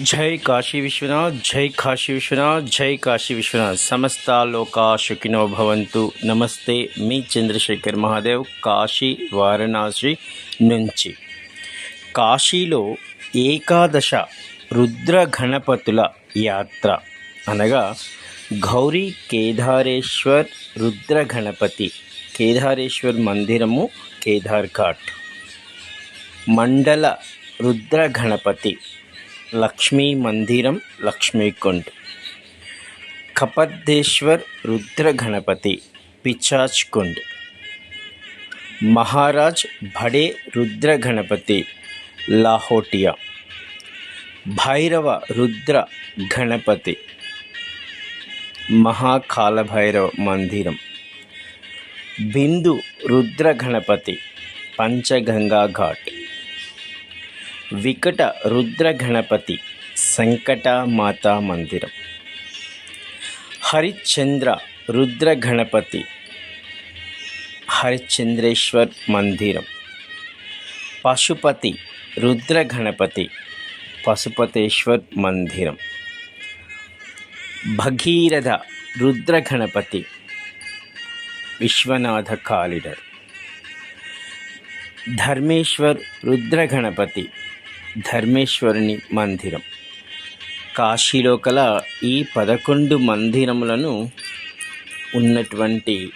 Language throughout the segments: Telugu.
జై కాశీ విశ్వనాథ్ జై కాశీ విశ్వనాథ్ జై కాశీ విశ్వనాథ్. సమస్త లోకా భవంతు. నమస్తే మీ చంద్రశేఖర్ మహాదేవ్ కాశీ వారణాసి నుంచి. కాశీలో ఏకాదశ రుద్ర గణపతుల యాత్ర. అనగా గౌరీ కేదారేశ్వర్ రుద్ర గణపతి కేదారేశ్వర్ మందిరము కేదార్ ఘాట్ మండల రుద్ర గణపతి లక్ష్మీ మందిరం లక్ష్మీకుండ్ కపద్దేశ్వర్ రుద్ర గణపతి పిచాచ్ కుండ్. మహారాజ్ భడే రుద్ర గణపతి లాహోటియా. భైరవ రుద్ర గణపతి మహాకాలభైరవ మందిరం. బిందు రుద్ర గణపతి పంచగంగా ఘాట్. వికట రుద్రగణపతి సంకటమాతా మందిరం. హరిశ్చంద్ర రుద్రగణపతి హరిశ్చంద్రేశ్వర్ మందిరం. పశుపతి రుద్రగణపతి పశుపతేశ్వర్ మందిరం. భగీరథ రుద్రగణపతి విశ్వనాథ కాళిడర్ ధర్మేశ్వర్ రుద్రగణపతి ధర్మేశ్వరుని మందిరం. కాశీలో కల ఈ పదకొండు మందిరములను ఉన్నటువంటి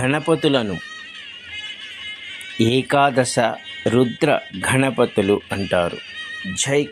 గణపతులను ఏకాదశ రుద్ర గణపతులు అంటారు. జై